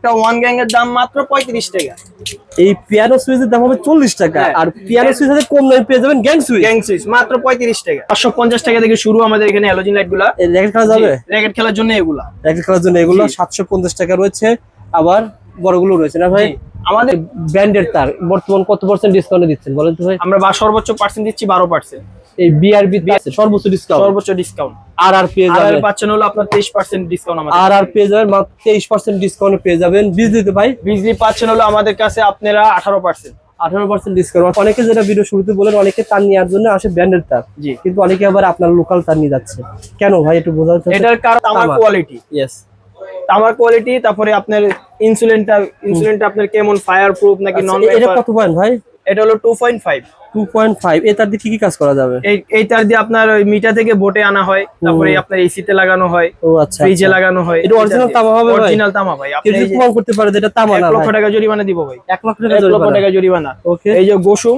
একটা one gang এর দাম মাত্র পঁয়ত্রিশ টাকা। এই পিয়ানো সুইচের দাম হবে চল্লিশ টাকা হ্যাঁ। আর পিয়ানো সুইচ আছে কম দামে পেয়ে যাবেন গ্যাং সুইচ। গ্যাং সুইচ মাত্র পঁয়ত্রিশ টাকা। পাঁচশো পঞ্চাশ টাকা থেকে শুরু আমাদের এখানে অ্যালোজিন লাইটগুলা র্যাকেট খেলা যাবে? র্যাকেট খেলার জন্য এগুলা। র্যাকেট খেলার জন্য এগুলো সাতশো পঞ্চাশ টাকা রয়েছে আবার বড়গুলো রয়েছে না ভাই। আমাদের ব্র্যান্ডের তার বর্তমান কত পার্সেন্ট ডিসকাউন্টে দিচ্ছেন বলেন তো ভাই? আমরা বা সর্বোচ্চ পার্সেন্ট দিচ্ছি বারো পার্সেন্ট এই বিআরবি সর্বোচ্চ ডিসকাউন্ট সর্বোচ্চ ডিসকাউন্ট আর আর পেয়ে আর যাবেন পাচ্ছেন হলো আপনার তেইশ পার্সেন্ট ডিসকাউন্ট আমাদের আর আর পেয়ে যাবেন মাত্র তেইশ পার্সেন্ট ডিসকাউন্ট পেয়ে যাবেন। বিজলিতে ভাই? বিজলি পাচ্ছেন হলো আমাদের কাছে আপনারা আঠারো পার্সেন্ট আঠারো পার্সেন্ট ডিসকাউন্ট অনেকে যেটা ভিডিও শুরুতে বলেন অনেকে তার নেওয়ার জন্য আসে ব্র্যান্ডের তার। জি। কিন্তু অনেকে আবার আপনার লোকাল তার নিয়ে যাচ্ছে। কেন ভাই একটু বোঝাতে এটার কারণ আমার কোয়ালিটি ইয়েস তামার কোয়ালিটি তারপরে আপনার ইনসুলিনটা ইনসুলিনটা আপনার কেমন ফায়ার প্রুফ নাকি নন আচ্ছা, এটা কত পয়েন্ট ভাই? এটা হলো two point five two point five এ দিয়ে কি কি কাজ করা যাবে? এই এইটার দিয়ে আপনার ওই মিটার থেকে বোটে আনা হয় তারপরে আপনার এসি তে লাগানো হয় ও আচ্ছা ফ্রিজে লাগানো হয় এটা অরিজিনাল তামা হবে অরিজিনাল তামা ভাই আপনি প্রমাণ করতে পারে এটা তামা না 1 লক্ষ টাকা জরিমানা দিব ভাই। 1 লক্ষ টাকা জরিমানা। ওকে এই যে গোসুম।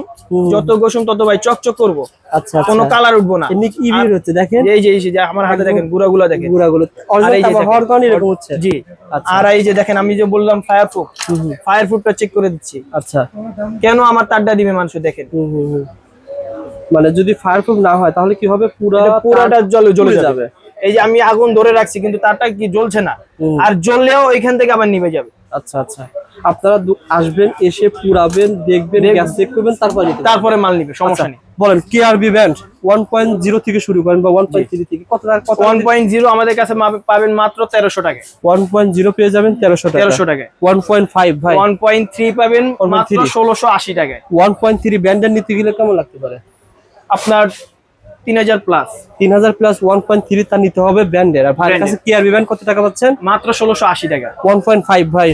যত গোসুম তত ভাই চকচক করব। আচ্ছা কোনো আচ্ছা কালার উঠবো না। ইভি হচ্ছে দেখেন। এই যে এই যে আমার হাতে দেখেন গুড়াগুলা দেখেন। গুড়াগুলো। এরকম হচ্ছে। জি। আচ্ছা। আর এই যে দেখেন আমি যে বললাম ফায়ার প্রুফ ফায়ার প্রুফটা চেক করে দিচ্ছি। আচ্ছা। কেন আমার তারটা দিবে মানুষ দেখেন। মানে যদি ফায়ার ফায়ারপ্রুফ না হয় তাহলে কি হবে? পুরো পুরাটা জলে জ্বলে যাবে। এই যে আমি আগুন ধরে রাখছি কিন্তু তারটা কি জ্বলছে না। আর জ্বললেও এখান থেকে আবার নিভে যাবে। আচ্ছা আচ্ছা। আপনারা আসবেন এসে পুরাবেন দেখবেন গ্যাস চেক করবেন তারপরে তারপরে মাল নিবে সমস্যা নেই। আচ্ছা, বলেন KRB band one point zero থেকে শুরু করেন বা ওয়ান পয়েন্ট থ্রি থেকে কত টাকা কত ওয়ান পয়েন্ট জিরো আমাদের কাছে পাবেন মাত্র তেরোশো টাকা ওয়ান পয়েন্ট জিরো পেয়ে যাবেন তেরোশো টাকা। তেরোশো টাকা ওয়ান পয়েন্ট ফাইভ ভাই। ওয়ান পয়েন্ট থ্রি পাবেন 1.3 মাত্র ষোলোশো আশি টাকায়। ওয়ান পয়েন্ট থ্রি ব্যান্ডের নিতে গেলে কেমন লাগতে পারে? আপনার তিন হাজার প্লাস তিন হাজার প্লাস নিতে হবে আর ভাইয়ের কাছে কেআরবি ব্যান্ড কত টাকা পাচ্ছেন? মাত্র টাকা। ভাই।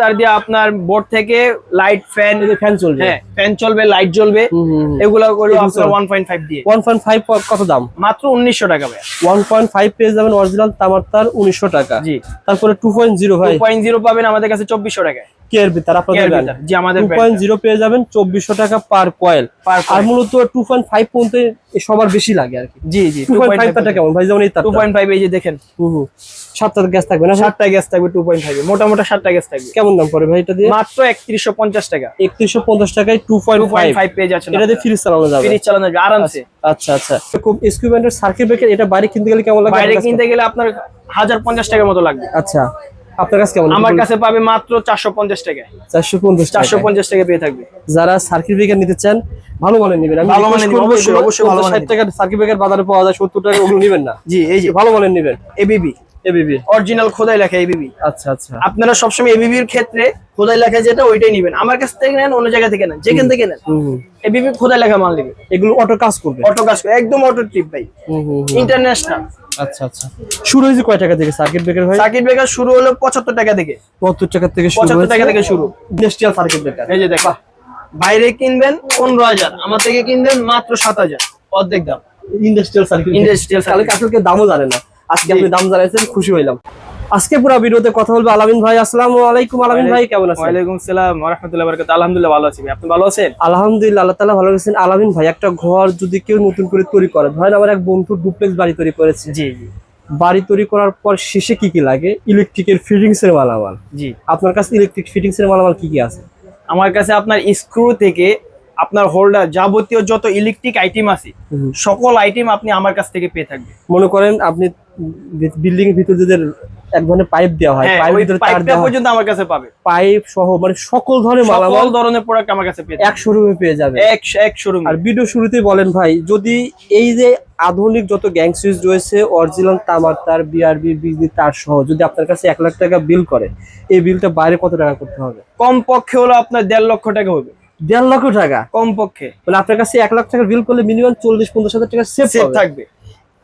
তার দিয়ে আপনার বোর্ড থেকে লাইট ফ্যান ফ্যান চলবে। হ্যাঁ ফ্যান চলবে লাইট জ্বলবে। এগুলো হলো আপনার দিয়ে। কত দাম? মাত্র উনিশশো টাকা ভাই ওয়ান পয়েন্ট ফাইভ পেয়ে যাবেন অরিজিনাল তামার তার উনিশশো টাকা। জি। তারপরে টু পয়েন্ট জিরো ভাই। পাবেন আমাদের কাছে চব্বিশশো টাকায়। আপনাদের জি আমাদের পেয়ে যাবেন চব্বিশশো টাকা পার কয়েল আর মূলত পর্যন্ত সবার বেশি লাগে আর কি। জি জি কেমন? ভাই যেমন এই এই যে দেখেন। হুম সাতটা গ্যাস থাকবে না সাতটা গ্যাস থাকবে মোটামোটা সাতটা গ্যাস থাকবে। কেমন দাম পড়ে ভাই এটা দিয়ে? মাত্র টাকা। টাকায় পেয়ে এটা দিয়ে চালানো যাবে। ফ্রিজ চালানো যাবে আরামসে। আচ্ছা আচ্ছা। খুব স্কুইবেন্টের সার্কিট ব্রেকার এটা বাইরে কিনতে গেলে কেমন লাগে? বাইরে কিনতে গেলে আপনার হাজার পঞ্চাশ টাকার মতো লাগবে। আচ্ছা। আপনার কাছে কেমন? আমার কাছে পাবে মাত্র চারশো পঞ্চাশ টাকায় চারশো পঞ্চাশ চারশো চারশো পঞ্চাশ টাকা পেয়ে থাকবে। যারা সার্কিট ব্রেকার নিতে চান ভালো মানের নেবেন। আমি ভালো মানের অবশ্যই, অবশ্যই ভালো মানের 60 টাকা সার্কিট ব্রেকার বাজারে পাওয়া যায় সত্তর টাকা ওগুলো নেবেন না। জি এই যে। ভালো মানের নেবেন। এবিবি এবিবি অরিজিনাল খোদাই লেখা এবিবি আচ্ছা আচ্ছা। আপনারা সবসময় এবিবির ক্ষেত্রে খোদাই লেখা যেটা ওইটাই নেবেন। আমার কাছ থেকে নেন অন্য জায়গা থেকে নেন যেখান থেকে নেন। এবিবি খোদাই লেখা মাল নেবে এগুলো অটো কাজ করবে? অটো কাজ করে একদম অটো ট্রিপ ভাই। ইন্টারন্যাশনাল আচ্ছা আচ্ছা। শুরু হয়েছে কয় টাকা থেকে সার্কিট ব্রেকার ভাই? সার্কিট ব্রেকার শুরু হলো পঁচাত্তর টাকা থেকে। পঁচাত্তর টাকা থেকে শুরু পঁচাত্তর টাকা থেকে শুরু। ইন্ডাস্ট্রিয়াল সার্কিট ব্রেকার এই যে দেখো বাইরে কিনবেন পনেরো হাজার আমার থেকে কিনবেন মাত্র সাত হাজার। অর্ধেক দাম। ইন্ডাস্ট্রিয়াল সার্কিট তাহলে circuit। আসলে দামও জানে না। আজকে আপনি দাম জানাইছেন খুশি হইলাম। আজকে পুরো ভিডিওতে কথা বলব আলামিন ভাই। আসসালামু আলাইকুম আলামিন ভাই কেমন আছেন? ওয়ালাইকুম সালাম রহমতুল্লাহ বরকাত আলহামদুলিল্লাহ ভালো আছি আপনি ভালো আছেন? আলহামদুলিল্লাহ আল্লাহ তালা ভালো গেছেন আলামিন ভাই একটা ঘর যদি কেউ নতুন করে তৈরি করে ধরেন আমার এক বন্ধু ডুপ্লেক্স বাড়ি তৈরি করেছে। জি জি। বাড়ি তৈরি করার পর শেষে কি কি লাগে? ইলেকট্রিকের ফিটিংস এর মালামাল। জি। আপনার কাছে ইলেকট্রিক ফিটিংস এর মালামাল কি কি আছে? আমার কাছে আপনার স্ক্রু থেকে আপনার হোল্ডার যাবতীয় যত ইলেকট্রিক আইটেম আছে সকল আইটেম আপনি আমার কাছ থেকে পেয়ে থাকবেন। মনে করেন আপনি বিল্ডিং এর ভিতরে যে এক ধরনের পাইপ দেওয়া হয় হ্যাঁ পাইপের ভিতরে তার দেওয়া হয় পর্যন্ত আমার কাছে পাবে। পাইপ সহ মানে সকল ধরনের মালামাল সকল ধরনের প্রোডাক্ট আমার কাছে পেয়ে এক শোরুমে পেয়ে যাবে এক এক শোরুম আর ভিডিও শুরুতেই বলেন ভাই যদি এই যে আধুনিক যত গ্যাং সুইচ রয়েছে অরিজিনাল তামার তার বিআরবি বিজলি তার সহ যদি আপনার কাছে এক লাখ টাকা বিল করে এই বিলটা বাইরে কত টাকা করতে হবে? কম পক্ষে হলো আপনার দেড় লক্ষ টাকা হবে। দেড় লক্ষ টাকা। কম পক্ষে মানে আপনার কাছে এক লাখ টাকা বিল করলে মিনিমাম চল্লিশ পঞ্চাশ হাজার টাকা সেভ সেফ থাকবে।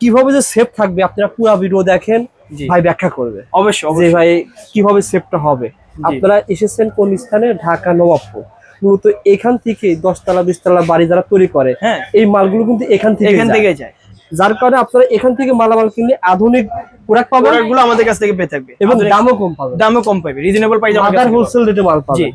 কীভাবে যে সেভ থাকবে আপনারা পুরো ভিডিও দেখেন ভাই ব্যাখ্যা করবে। অবশ্যই ভাই কীভাবে সেভটা হবে। আপনারা এসেছেন কোন স্থানে? ঢাকা নবাবপুর। মূলত এখান থেকে দশতলা বিশতলা বাড়ি যারা তৈরি করে হ্যাঁ। এই মালগুলো কিন্তু এখান থেকে এখান থেকে যায়। যার কারণে আপনারা এখান থেকে মালামাল কিনলে আধুনিক প্রোডাক্ট পাবেন আমাদের কাছ থেকে পেয়ে থাকবে। এবং দামও কম পাবেন। দামও কম পাবে রিজনেবল প্রাইস হোলসেল রেটে মাল জি। পাবেন।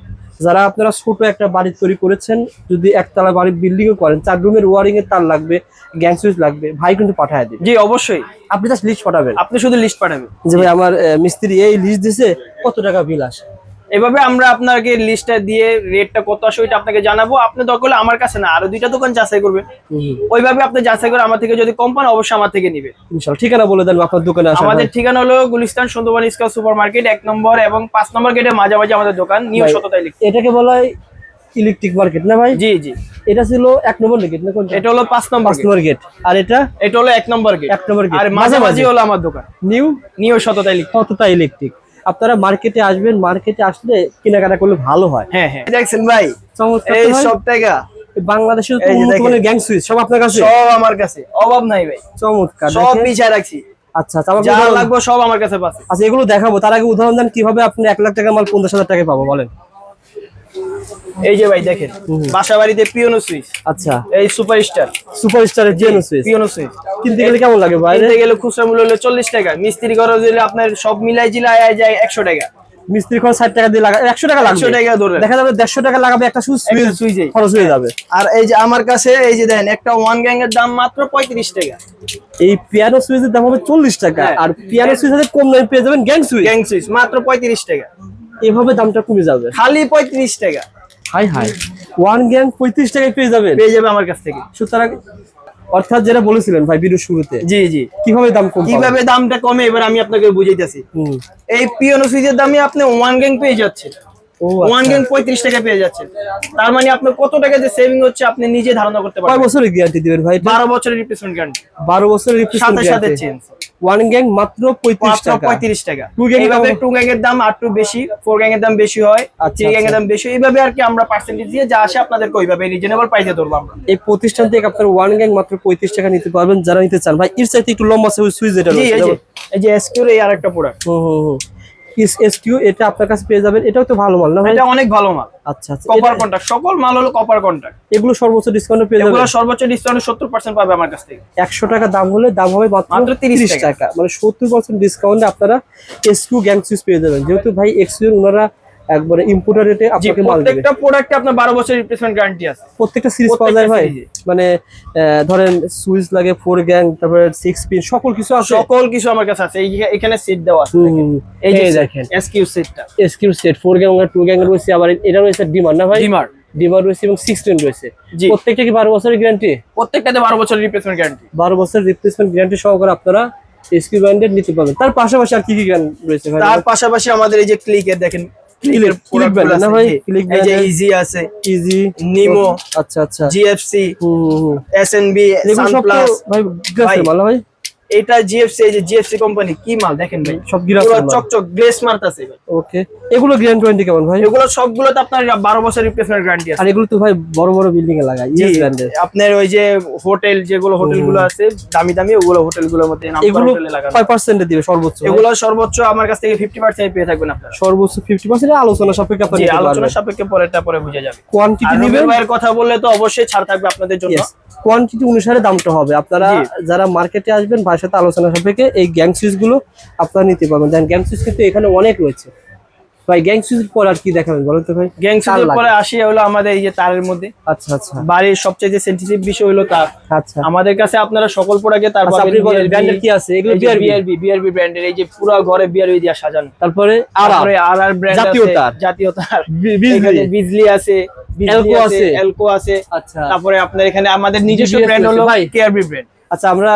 যারা আপনারা ছোট একটা বাড়ি তৈরি করেছেন যদি একতলা বাড়ি বিল্ডিংও করেন চার রুমের ওয়ারিং এর তার লাগবে গ্যাং সুইচ লাগবে ভাই কিন্তু পাঠায় দিবে। জি অবশ্যই। আপনি জাস্ট লিস্ট পাঠাবেন। আপনি শুধু লিস্ট পাঠাবেন। যে ভাই আমার মিস্ত্রি এই লিস্ট দিছে কত টাকা বিল আসে? এভাবে আমরা আপনাকে লিস্টটা দিয়ে রেটটা কত আসে ওইটা আপনাকে জানাব। আপনি দরকার হলে আমার কাছে না আরও দুইটা দোকান যাচাই করবে ওইভাবে আপনি যাচাই করে আমার থেকে যদি কম পান অবশ্যই আমার থেকে নিবে ইনশাল্লাহ ঠিকানা বলে দেন আপনার দোকানে আমাদের ঠিকানা হলো গুলিস্তান সুন্দরবন ইস্কাল সুপার মার্কেট এক নম্বর এবং পাঁচ নম্বর গেটের মাঝামাঝি আমাদের দোকান নিউ ভাই, সততাই লিখ এটাকে বলা হয় ইলেকট্রিক মার্কেট না ভাই? জি জি। এটা ছিল এক নম্বর গেট না কোনটা? এটা হলো পাঁচ নম্বর পাঁচ গেট। নম্বর গেট। আর এটা? এটা হলো এক নম্বর গেট। এক নম্বর গেট। আর মাঝামাঝি হলো আমার দোকান। নিউ? নিউ সততাই লিখ কতটা ইলেকট্রিক আপনারা মার্কেটে আসবেন মার্কেটে আসলে কেনাকাটা করলে ভালো হয়। হ্যাঁ হ্যাঁ। দেখছেন ভাই এই সব টাকা। বাংলাদেশের। গ্যাং সুইচ সব আপনার কাছে? সব আমার কাছে অভাব নাই ভাই। চমৎকার সব। রাখছি। আচ্ছা আচ্ছা যা লাগবে সব আমার কাছে পাচ্ছে। আচ্ছা এগুলো দেখাবো। তার আগে উদাহরণ দেন কীভাবে আপনি এক লাখ টাকার মাল পঞ্চাশ হাজার টাকায় পাবো বলেন। এই যে ভাই দেখেন। বাসা বাড়িতে পিওনো সুইচ আচ্ছা। এই সুপারস্টার সুইচ পিওনো সুইচ কিনতে গেলে কেমন লাগে বাইরে কিনতে গেলে খুচরা মূল্য হলো চল্লিশ টাকা। মিস্ত্রি খরচ হলে আপনার সব মিলাই জিলাই যায় একশো টাকা। মিস্ত্রি খরচ ষাট টাকা দিয়ে লাগা একশো টাকা লাগবে। টাকা ধরে। দেখা যাবে দেড়শো টাকা লাগাবে একটা সুইচ সুইচে। খরচ হয়ে যাবে। আর এই যে আমার কাছে এই যে দেখেন একটা ওয়ান গ্যাং এর দাম মাত্র পঁয়ত্রিশ টাকা। এই পিয়ানো সুইচের দাম হবে চল্লিশ টাকা। হ্যাঁ। আর পিয়ানো সুইচ হাতে কম দামে পেয়ে যাবেন গ্যাং সুইচ। গ্যাং সুইচ মাত্র পঁয়ত্রিশ টাকা। এভাবে দামটা কমে যাবে। খালি পঁয়ত্রিশ টাকা। High high. ওয়ান পঁয়ত্রিশ টাকায় পেয়ে যাবেন। পেয়ে যাবে আমার কাছ থেকে। সুতরাং অর্থাৎ যেটা বলেছিলেন ভাই ভিডিও শুরুতে জি জি। কীভাবে দাম কম কীভাবে দামটা কমে এবার আমি আপনাকে বুঝাইতেছি। এই পিওনো সুইচের দামে আপনি ওয়ান গ্যাং পেয়ে যাচ্ছেন। ও ওয়ান আচ্ছা। গ্যাং পঁয়ত্রিশ টাকা পেয়ে যাচ্ছেন। তার মানে আপনার কত টাকা যে সেভিং হচ্ছে আপনি নিজে ধারণা করতে কয় পারবেন। বছরের গ্যারান্টি দিবেন ভাই বারো বছরের রিপ্লেসমেন্ট গ্যারান্টি বারো বছরের সাথে সাথে চেঞ্জ ওয়ান গ্যাং মাত্র পঁয়ত্রিশ টাকা। পঁয়ত্রিশ টাকা। টু গ্যাং এভাবে টু গ্যাং এর দাম আর একটু বেশি ফোর গ্যাং এর দাম বেশি হয় আর থ্রি গ্যাং এর আচ্ছা। দাম বেশি এইভাবে আর কি আমরা পার্সেন্টেজ দিয়ে যা আসে আপনাদেরকে ওইভাবে রিজনেবল প্রাইসে ধরবো আমরা। এই প্রতিষ্ঠান থেকে আপনার ওয়ান গ্যাং মাত্র পঁয়ত্রিশ টাকা নিতে পারবেন। যারা নিতে চান ভাই এর চাইতে একটু লম্বা সুইচ এটা এই যে এসকিউর এই আরেকটা প্রোডাক্ট হুম হুম হুম। এসকিউ এটা আপনার কাছে পেয়ে যাবেন। এটাও তো ভালো মাল না এটা অনেক ভালো মাল। আচ্ছা আচ্ছা। কপার এটা- সকল মাল হলো কপার কন্ট্যাক্ট এগুলো সর্বোচ্চ ডিসকাউন্টে পেয়ে যাবেন। এগুলো সর্বোচ্চ ডিসকাউন্ট সত্তর পার্সেন্ট পাবে আমার কাছ থেকে। একশো টাকা দাম হলে দাম হবে মাত্র মাত্র 30 তিরিশ টাকা। মানে সত্তর পার্সেন্ট ডিসকাউন্টে আপনারা এসকিউ গ্যাং সুইচ পেয়ে যাবেন। যেহেতু ভাই এক্সকিউ ওনারা একবারে ইম্পোর্টার রেটে আপনাকে মাল দেবে। প্রত্যেকটা প্রোডাক্টে আপনার বারো বছরের রিপ্লেসমেন্ট গ্যারান্টি আছে। প্রত্যেকটা সিরিজ পাওয়া যায় ভাই। মানে ধরেন সুইচ লাগে ফোর গ্যাং তারপরে সিক্স পিন সকল কিছু আছে। সকল কিছু আমার কাছে আছে। এই- এখানে সিট দেওয়া আছে। এই যে দেখেন। এসকিউ সিটটা এসকিউ সেট ফোর গ্যাং আর টু গ্যাং রয়েছে আবার এটা রয়েছে ডিমার না ভাই? ডিমার ডিমার রয়েছে এবং সিক্স পিন রয়েছে। প্রত্যেকটা কি বারো বছরের গ্যারান্টি প্রত্যেকটাতে বারো বছরের রিপ্লেসমেন্ট গ্যারান্টি বারো বছরের রিপ্লেসমেন্ট গ্যারান্টি সহকারে আপনারা এসকিউ ব্র্যান্ডের নিতে পারবেন। তার পাশাপাশি আর কি কি গ্যারান্টি রয়েছে ভাই? তার পাশাপাশি আমাদের এই যে ক্লিকের দেখেন Click- Click না ভাই? Click এই যে ইজি আছে ইজি নিমো আচ্ছা আচ্ছা। জিএফসি হুম হুম, হুম এসএনবি সানপ্লাস ভাই গ্লাসের ভালো ভাই। এটা জিএফসি এই যে জিএফসি কোম্পানি কি মাল? দেখেন ভাই সব পুরো চকচক গ্লেস মারতাছে ভাই ওকে এগুলো গ্যারান্টি ওয়ারেন্টি কেমন ভাই? এগুলো সবগুলোতে আপনার বারো বছর রিপ্লেসমেন্ট গ্যারান্টি আছে। আর এগুলো তো ভাই বড় বড় বিল্ডিং এ লাগায় ইয়েস ব্র্যান্ডের আপনার ওই যে হোটেল যেগুলো হোটেলগুলো আছে দামি দামি ওগুলো হোটেলগুলোর মধ্যে নাম এগুলো হোটেলে লাগানো। কয় পার্সেন্টে দিবে সর্বোচ্চ? এগুলো সর্বোচ্চ আমার কাছ থেকে ফিফটি পার্সেন্ট পেয়ে থাকবেন আপনারা। সর্বোচ্চ ফিফটি পার্সেন্ট আলোচনা সাপেক্ষে নিতে আলোচনা সাপেক্ষে পরেরটা পরে বুঝে যাবে। কোয়ান্টিটি নিবেন ভাইয়ের কথা বললে তো অবশ্যই ছাড় থাকবে আপনাদের জন্য। কোয়ান্টিটি অনুসারে দামটা হবে। আপনারা যারা মার্কেটে আসবেন ভাইয়ের সাথে আলোচনা সাপেক্ষে এই গ্যাং সুইচগুলো আপনারা নিতে পারবেন। দেন গ্যাং সুইচ কিন্তু এখানে অনেক রয়েছে। ভাই গ্যাং পর আর কি দেখাবেন বলেন তো ভাই? তার পরে আসি হলো আমাদের এই যে তারের মধ্যে। আচ্ছা আচ্ছা। বাড়ির সবচেয়ে সেন্সিটিভ বিষয় হলো তার। আচ্ছা। আমাদের কাছে আপনারা সকল প্রোডাক্টে তার আচ্ছা, আপনি বলেন ব্র্যান্ডের কি আছে? এগুলো বিআরবি বিআরবি বিআরবি ব্র্যান্ডের এই যে পুরো ঘরে বিআরবি দিয়ে সাজানো। তারপরে আর আর আর ব্র্যান্ড জাতীয় তার। জাতীয় তার। বিজলি। আছে এলকো আছে। এলকো আছে। আচ্ছা। তারপরে আপনার এখানে আমাদের নিজস্ব ব্র্যান্ড হলো। কেআরবি ব্র্যান্ড আচ্ছা আমরা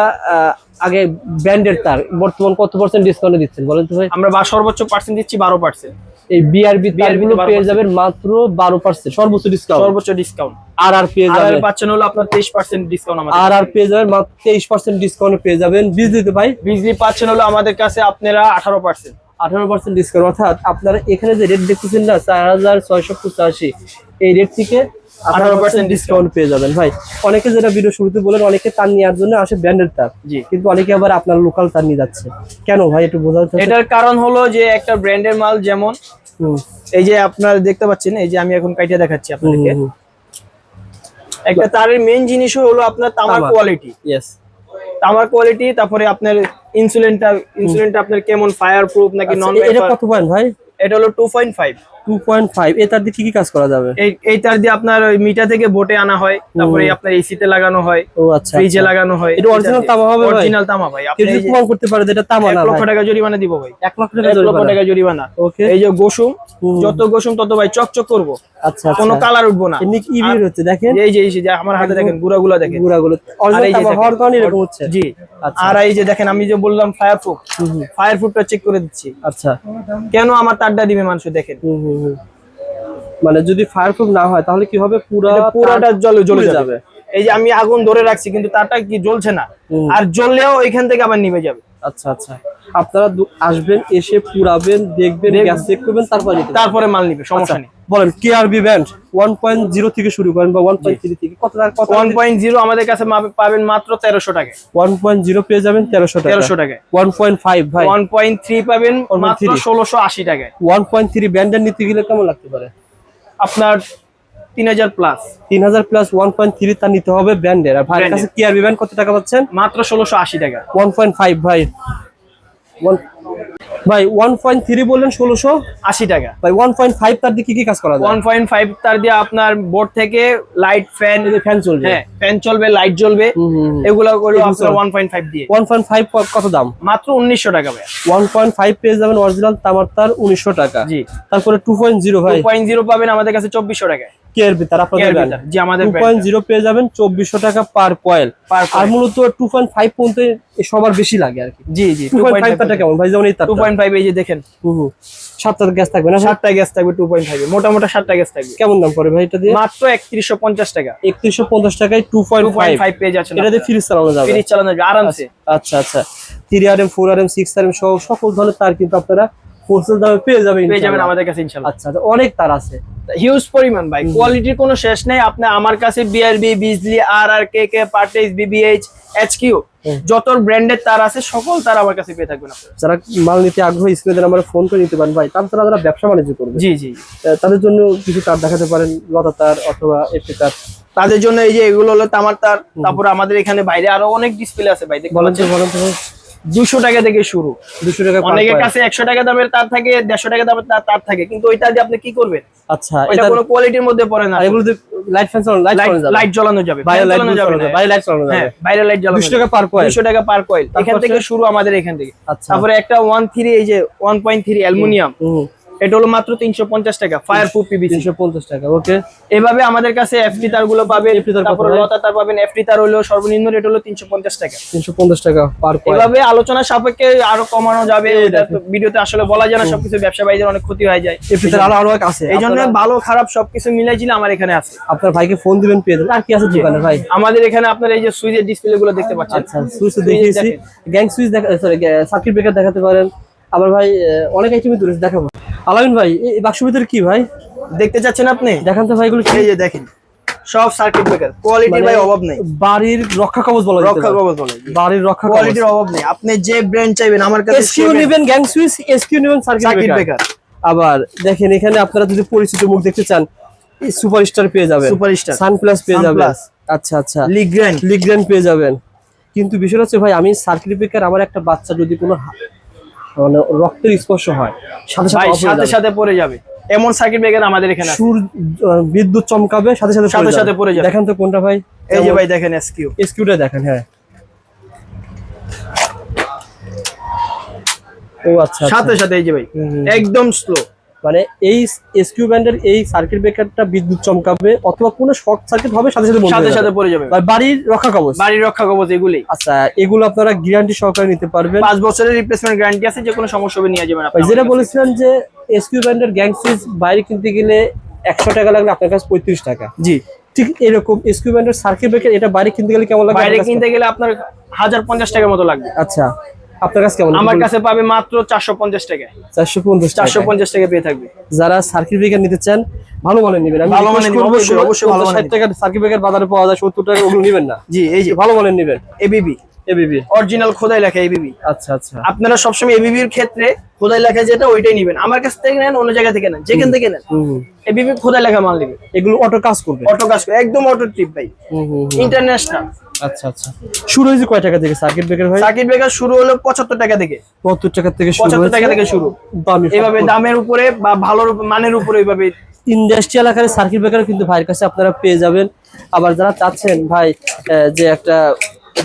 আগে ব্র্যান্ডের তার বর্তমান কত পার্সেন্ট ডিসকাউন্টে দিচ্ছেন বলেন তো ভাই? আমরা বা সর্বোচ্চ পার্সেন্ট দিচ্ছি বারো পার্সেন্ট এই বিআরবি তারগুলো পেয়ে যাবেন মাত্র বারো পার্সেন্ট সর্বোচ্চ ডিসকাউন্ট সর্বোচ্চ ডিসকাউন্ট আর আর পেয়ে আর আর যাবেন। পাচ্ছেন হলো আপনার তেইশ পার্সেন্ট ডিসকাউন্ট আমাদের আর আর পেয়ে যাবেন মাত্র তেইশ পার্সেন্ট ডিসকাউন্ট পেয়ে যাবেন। বিজলিতে ভাই? বিজলি পাচ্ছেন হলো আমাদের কাছে আপনারা আঠারো পার্সেন্ট আঠারো পার্সেন্ট ডিসকাউন্ট অর্থাৎ আপনারা এখানে যে রেট দেখতেছেন না চার হাজার ছয়শো পঁচাশি এই রেট থেকে আঠারো পার্সেন্ট ডিসকাউন্ট পেয়ে যাবেন। ভাই অনেকে যেটা ভিডিও শুরুতে বলেন অনেকে তার নেওয়ার জন্য আসে ব্র্যান্ডের তার। কিন্তু অনেকে আবার আপনার লোকাল তার নিয়ে যাচ্ছে। কেন ভাই একটু বোঝাতে এটার কারণ হলো যে একটা ব্র্যান্ডের মাল যেমন এই যে আপনারা দেখতে পাচ্ছেন এই যে আমি এখন কাইটা দেখাচ্ছি আপনাদেরকে। একটা তারের মেইন জিনিসও হলো আপনার তামার কোয়ালিটি ইয়েস তামার কোয়ালিটি তারপরে আপনার ইনসুলিনটা ইনসুলিনটা আপনার কেমন ফায়ার প্রুফ নাকি নন এটা কত পয়েন্ট ভাই? এটা হলো two point five two point five এ দিয়ে কি কি কাজ করা যাবে? এই এই দিয়ে আপনার ওই মিটা থেকে বোটে আনা হয় তারপরে আপনার এসিতে লাগানো হয় ও আচ্ছা ফ্রিজে লাগানো হয়। এটা original তামা হবে ভাই? অরিজিনাল তামা ভাই। আপনি কেউ যদি প্রমাণ করতে পারে এটা তামা এক না লক্ষ টাকা জরিমানা দিব ভাই। এক লক্ষ টাকা এক লক্ষ জরিমানা। টাকা জরিমানা। ওকে এই যে গোসুম যত গোসুম তত ভাই চকচক করব। আচ্ছা কোনো আচ্ছা কালার উঠবো না। এমনি কি ইবির হচ্ছে দেখেন? এই যে এই যে আমার হাতে দেখেন গুড়াগুলা দেখেন। গুড়াগুলো। আর অরিজিনাল এই যে তামা দেখেন, হওয়ার কারণে এরকম হচ্ছে? জি। আচ্ছা। আর এই যে দেখেন আমি যে বললাম ফায়ার প্রুফ ফায়ার প্রুফটা চেক করে দিচ্ছি। আচ্ছা। কেন আমার তারটা দিবে মানুষ দেখেন। মানে যদি ফায়ার প্রুফ না হয় তাহলে কি হবে? পুরো পুরোটা জলে জ্বলে যাবে। এই যে আমি আগুন ধরে রাখছি কিন্তু তারটা কি জ্বলছে না? আর জ্বললেও এখান থেকে আবার নিভে যাবে। আচ্ছা আচ্ছা। আপনারা আসবেন এসে পুরাবেন দেখবেন গ্যাস চেক করবেন তারপর তারপরে মাল নিবে সমস্যা নেই। বলেন KRB band one point zero থেকে শুরু করেন বা ওয়ান পয়েন্ট থ্রি থেকে কত টাকা কত ওয়ান পয়েন্ট জিরো আমাদের কাছে পাবেন মাত্র তেরোশো টাকা ওয়ান পয়েন্ট জিরো পেয়ে যাবেন তেরোশো টাকা। তেরোশো টাকায়। ওয়ান পয়েন্ট ফাইভ ভাই। ওয়ান পয়েন্ট থ্রি পাবেন 1.3 মাত্র ষোলোশো আশি টাকায়। ওয়ান পয়েন্ট থ্রি ব্যান্ডের নিতে গেলে কেমন লাগতে পারে? আপনার তিন হাজার প্লাস তিন হাজার প্লাস ওয়ান পয়েন্ট থ্রি তার নিতে হবে ব্যান্ডের আর ভাইয়ের। কাছে কেআরবি কত টাকা পাচ্ছেন? মাত্র ষোলোশো আশি টাকা। ওয়ান পয়েন্ট ফাইভ ভাই। One- ভাই ওয়ান পয়েন্ট থ্রি বললেন ষোলোশো। আশি টাকা। ভাই ওয়ান পয়েন্ট ফাইভ তার দিয়ে কি কি কাজ করা যায়? ওয়ান পয়েন্ট ফাইভ তার দিয়ে আপনার বোর্ড থেকে লাইট ফ্যান ফ্যান চলবে। হ্যাঁ ফ্যান চলবে লাইট জ্বলবে। এগুলো করল আপনার চলবে। ওয়ান পয়েন্ট ফাইভ দিয়ে। ওয়ান পয়েন্ট ফাইভ কত দাম? মাত্র উনিশশো টাকা ভাই। ওয়ান পয়েন্ট ফাইভ পেয়ে যাবেন অরিজিনাল তামার তার টাকা। জি। তারপরে টু পয়েন্ট জিরো টু ভাই পয়েন্ট জিরো পাবেন আমাদের কাছে চব্বিশশো টাকায়। তার আপনাদের জি আমাদের টু brand। পয়েন্ট জিরো পেয়ে যাবেন চব্বিশশো টাকা পার কয়েল। আর মূলত টু পয়েন্ট ফাইভ পর্যন্ত সবার বেশি লাগে আর কি। জি জি টু পয়েন্ট কেমন? ভাই যেমন এই টু তারটা পয়েন্ট ফাইভ এই যে দেখেন। হুম সাতটা গ্যাস থাকবে না সাতটা গ্যাস থাকবে টু পয়েন্ট ফাইভ। মোটামোটা সাতটা গ্যাস থাকবে। কেমন দাম পড়ে ভাই এটা দিয়ে? মাত্র একত্রিশশো পঞ্চাশ টাকা। একত্রিশশো পঞ্চাশ টাকায় two point two five point five পেয়ে যাচ্ছেন এটা দিয়ে ফ্রিজ চালানো যাবে। ফ্রিজ চালানো যাবে আরামসে। আচ্ছা আচ্ছা। Three R M four R M six R M সহ সকল ধরনের তার কিন্তু আপনারা হোলসেল দামে পেয়ে যাবেন পেয়ে যাবেন আমাদের কাছে ইনশাল্লাহ আচ্ছা অনেক তার আছে। হিউজ পরিমাণ ভাই। কোয়ালিটির কোনো শেষ নেই। আপনি আমার কাছে বিআরবি বিজলি আর আর কে কে পার্টেজ বিবিএইচ এইচকিউ। যত ব্র্যান্ডের তার আছে সকল তার আমার কাছে পেয়ে থাকবেন আপনারা। যারা মাল নিতে আগ্রহী স্ক্রিনে আমরা ফোন করে নিতে পারেন ভাই। তাছাড়া যারা ব্যবসা বাণিজ্য করবে জি জি। তাদের জন্য কিছু তার দেখাতে পারেন লতা তার অথবা এফটি তার। তাদের জন্য এই যে এগুলো হলো তামার তার তারপরে আমাদের এখানে বাইরে আরও অনেক ডিসপ্লে আছে ভাই। দেখতে তো। দুশো টাকা থেকে শুরু। দুশো টাকা অনেকের কাছে একশো টাকা দামের তার থাকে দেড়শো টাকা দামের তার তার থাকে। কিন্তু ওইটা দিয়ে আপনি কি করবেন? আচ্ছা এটা কোনো কোয়ালিটির মধ্যে পড়ে না। এগুলো লাইট ফ্যান চালানো লাইট চালানো যাবে। লাইট জ্বালানো যাবে। বাইরে লাইট জ্বালানো যাবে। বাইরে লাইট চালানো হ্যাঁ যাবে বাইরে লাইট জ্বালানো 200 টাকা পার কয়েল 200 টাকা পার কয়েল এখান থেকে শুরু আমাদের এখান থেকে। আচ্ছা। তারপরে একটা ওয়ান থ্রি এই যে ওয়ান পয়েন্ট থ্রি অ্যালুমিনিয়াম হুম। এটা হলো মাত্র তিনশো পঞ্চাশ টাকা ফায়ার প্রুফ পিবিসি তিনশো পঞ্চাশ টাকা ওকে এভাবে আমাদের কাছে এফটি তারগুলো পাবেন FT তার কত লতা তার পাবেন এফটি তার হলো সর্বনিম্ন রেট হলো তিনশো পঞ্চাশ টাকা। তিনশো পঞ্চাশ টাকা পার কয়েল এভাবে আলোচনা সাপেক্ষে আরও কমানো যাবে ভিডিওতে আসলে বলা যায় না সবকিছু ব্যবসা বাণিজ্যের অনেক ক্ষতি হয়ে যায়। এফটি তার আরও আরও আছে। এই জন্য ভালো খারাপ সবকিছু মিলাই ছিল আমার এখানে আছে। আপনার ভাইকে ফোন দিবেন পেয়ে যাবেন। আর কি আছে দোকানে ভাই? আমাদের এখানে আপনার এই যে সুইচের ডিসপ্লে গুলো দেখতে পাচ্ছেন। আচ্ছা সুইচ দেখিয়েছি। গ্যাং সুইচ দেখা সরি সার্কিট ব্রেকার দেখাতে পারেন। আবার ভাই অনেক আইটেমই তুলেছে দেখাবো। আলামিন ভাই এই বাক্স ভিতরে কি ভাই? দেখতে চাচ্ছেন আপনি? দেখান তো ভাই এগুলো কি? এই যে দেখেন সব সার্কিট ব্রেকার কোয়ালিটি মানে ভাই অভাব নেই। বাড়ির রক্ষা কবচ বলা রক্ষা রক্ষা কবচ বলে বাড়ির রক্ষা কোয়ালিটির অভাব নেই। আপনি যে ব্র্যান্ড চাইবেন আমার কাছে এসকিউ নেবেন গ্যাং সুইচ এসকিউ নেবেন সার্কিট ব্রেকার আবার দেখেন এখানে আপনারা যদি পরিচিত মুখ দেখতে চান সুপারস্টার পেয়ে যাবেন। সুপারস্টার সানপ্লাস পেয়ে যাবেন। আচ্ছা আচ্ছা। লিগ্র্যান্ড লিগ্রেন পেয়ে যাবেন। কিন্তু বিষয়টা হচ্ছে ভাই আমি সার্কিট ব্রেকার আমার একটা বাচ্চা যদি কোনো মানে রক্তের স্পর্শ হয় সাথে সাথে সাথে। সাথে পড়ে যাবে এমন সার্কিট ব্রেকার আমাদের এখানে। সুর বিদ্যুৎ চমকাবে সাথে সাথে সাথে সাথে পড়ে যাবে। দেখেন তো কোনটা ভাই এই যে ভাই দেখেন এসকিউ এসকিউটা দেখেন হ্যাঁ ও আচ্ছা আচ্ছা। সাথে সাথে এই যে ভাই। একদম স্লো মানে এই এসকিউ ব্যান্ডের এই সার্কিট ব্রেকারটা বিদ্যুৎ চমকাবে অথবা কোনো শর্ট সার্কিট হবে সাথে সাথে সাথে সাথে। পড়ে যাবে। বাড়ির রক্ষা কবচ। বাড়ির রক্ষা কবচ এগুলি। আচ্ছা এগুলো আপনারা গ্যারান্টি সহকারে নিতে পারবেন। পাঁচ বছরের রিপ্লেসমেন্ট গ্যারান্টি আছে যে কোনো সমস্যা হবে নিয়ে যাবেন আপনি যেটা বলেছিলেন যে এসকিউ ব্যান্ডের গ্যাং সুইচ বাইরে কিনতে গেলে একশো টাকা লাগলে আপনার কাছে পঁয়ত্রিশ টাকা। জি। ঠিক এরকম এসকিউ ব্যান্ডের সার্কিট ব্রেকার এটা বাইরে কিনতে গেলে কেমন লাগবে বাইরে কিনতে গেলে আপনার হাজার পঞ্চাশ টাকার মতো লাগবে। আচ্ছা। আপনার কাছে কেমন? আমার কাছে পাবে মাত্র চারশো পঞ্চাশ টাকায়। চারশো পঞ্চাশ চারশো পঞ্চাশ টাকা পেয়ে থাকবে। যারা সার্কিট ব্রেকার নিতে চান ভালো মানের নেবেন। আমি ভালো মানের অবশ্যই, অবশ্যই ভালো মানের টাকার সার্কিট ব্রেকার বাজারে পাওয়া যায় সত্তর টাকা ওগুলো নেবেন না। জি এই যে। ভালো মানের নেবেন। এবিবি এবিবি অরিজিনাল খোদাই লেখা এবিবি আচ্ছা আচ্ছা। আপনারা সবসময় এবিবির ক্ষেত্রে খোদাই লেখা যেটা ওইটাই নেবেন। আমার কাছ থেকে নেন অন্য জায়গা থেকে নেন যেখান থেকে নেন। এবিবি খোদাই লেখা মাল নেবেন। এগুলো অটো কাজ করবে? অটো কাজ করে একদম অটো ট্রিপ ভাই। ইন্টারন্যাশনাল আচ্ছা আচ্ছা। শুরু হয়েছে কয় টাকা থেকে? সার্কিট ব্রেকার ভাই সার্কিট ব্রেকার শুরু হলো পঁচাত্তর টাকা থেকে। পঁচাত্তর টাকা থেকে শুরু পঁচাত্তর টাকা থেকে শুরু। দামি এইভাবে দামের উপরে বা ভালোর উপর- মানের উপরে এইভাবে ইন্ডাস্ট্রিয়াল আকারে সার্কিট ব্রেকার কিন্তু ভাইয়ের কাছে আপনারা পেয়ে যাবেন। আবার যারা চাচ্ছেন ভাই আহ, যে একটা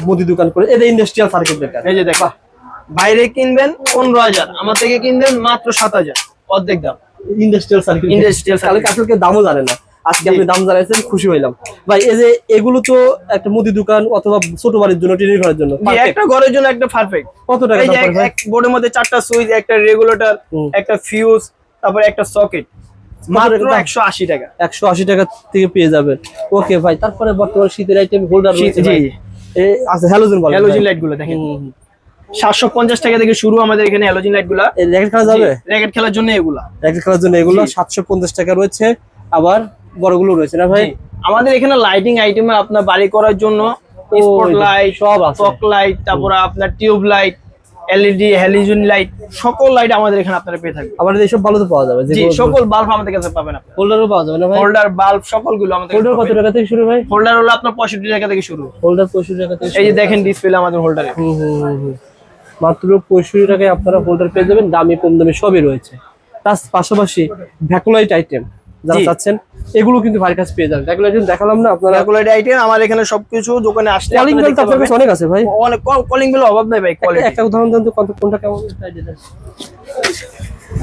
মুদি দোকান করে। এটা ইন্ডাস্ট্রিয়াল সার্কিট ব্রেকার এই যে দেখো বাইরে কিনবেন পনেরো হাজার আমার থেকে কিনবেন মাত্র সাত হাজার অর্ধেক দাম। Industrial circuit industrial circuit. আসলে দামও জানে না। আজকে আপনি দাম জানাইছেন খুশি হইলাম। ভাই এই যে এগুলো তো একটা মুদি দোকান অথবা ছোট বাড়ির জন্য টিনের ঘরের জন্য একটা ঘরের জন্য একটা পারফেক্ট কত টাকা এক- বোর্ডের মধ্যে চারটা সুইচ একটা রেগুলেটর একটা ফিউজ তারপরে একটা সকেট মাত্র টাকা দাম? একশো আশি টাকা। একশো আশি টাকা থেকে পেয়ে যাবেন। ওকে ভাই তারপরে বর্তমানে শীতের আইটেম হোল্ডার রয়েছে আচ্ছা হ্যালোজেন হ্যালোজেন লাইটগুলো দেখেন। টাকা থেকে শুরু আমাদের এখানে হ্যালোজিন লাইটগুলা। র্যাকেট খেলা যাবে? র্যাকেট খেলার জন্য এগুলা। র্যাকেট খেলার জন্য এগুলো জি। সাতশো পঞ্চাশ টাকা রয়েছে। আবার বড়গুলো রয়েছে না ভাই? আমাদের এখানে লাইটিং আইটেমে আপনার বাড়ি করার জন্য স্পট লাইট সব আছে। ফক লাইট তারপর আপনার tube light LED halogen light সকল লাইট আমাদের এখানে আপনারা পেয়ে থাকবেন। আমাদের এইসব ভালো তো পাওয়া যাবে জি সকল বাল্ব আমাদের কাছে পাবেন আপনি হোল্ডারও পাওয়া যাবে না ভাই? হোল্ডার বাল্ব সকলগুলো আমাদের হোল্ডার কত টাকা থেকে শুরু ভাই? হোল্ডার হলো আপনার পঁয়ষট্টি টাকা থেকে শুরু। হোল্ডার পঁয়ষট্টি টাকা থেকে এই যে দেখেন ডিসপ্লে আমাদের হোল্ডারে হুম, হুম। মাত্র পঁয়ষট্টি টাকায় আপনারা হোল্ডার পেয়ে যাবেন দামি কম দামি সবই রয়েছে। তার পাশাপাশি ভ্যাকুলাইট আইটেম যারা চাচ্ছেন এগুলো কিন্তু ভাইয়ের কাছে পেয়ে যাবেন। ভ্যাকুলাইট দেখালাম না আপনারা ক্যালকুলেট আইটেম আমার এখানে সবকিছু দোকানে আসলে কলিং বেল তো আপনার কাছে অনেক আছে ভাই। অনেক কলিং বেল অভাব নাই ভাই কোয়ালিটি একটা উদাহরণ দেন তো কত কোনটা কেমন?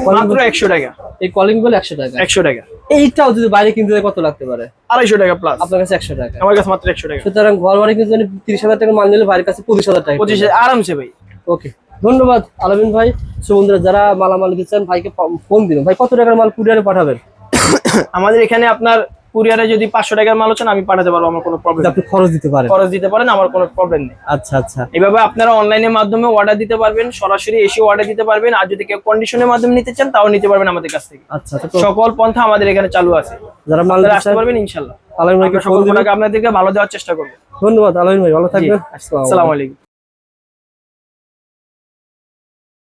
মাত্র একশো টাকা। এই কলিং বেল একশো টাকা। একশো টাকা। এইটাও যদি বাইরে কিনতে যায় কত লাগতে পারে? আড়াইশো টাকা প্লাস আপনার কাছে একশো টাকা। আমার কাছে মাত্র একশো টাকা। সুতরাং ঘর বাড়ি কিন্তু তিরিশ হাজার টাকা মাল নিলে বাইরের কাছে পঁচিশ হাজার টাকা। পঁচিশ আরামসে ভাই। ওকে ধন্যবাদ আলামিন ভাই। সুবন্ধুরা যারা মালামাল দিতে চান ভাইকে ফোন দিন। ভাই কত টাকার মাল কুরিয়ারে পাঠাবেন? আমাদের এখানে আপনার কুরিয়ারে যদি পাঁচশো টাকার মাল হচ্ছেন আমি পাঠাতে পারব আমার কোনো প্রবলেম আপনি খরচ দিতে পারেন। খরচ দিতে পারেন আমার কোনো প্রবলেম নেই। আচ্ছা আচ্ছা। এভাবে আপনারা অনলাইনের মাধ্যমে অর্ডার দিতে পারবেন সরাসরি এসে অর্ডার দিতে পারবেন আর যদি কেউ কন্ডিশনের মাধ্যমে নিতে চান তাও নিতে পারবেন আমাদের কাছ থেকে। আচ্ছা আচ্ছা সকল পন্থা আমাদের এখানে চালু আছে। যারা মাল আসতে পারবেন ইনশাল্লাহ আলামিন ভাইকে সকল আপনাদেরকে ভালো দেওয়ার চেষ্টা করব। ধন্যবাদ আলামিন ভাই ভালো থাকবেন। আসসালামু আলাইকুম।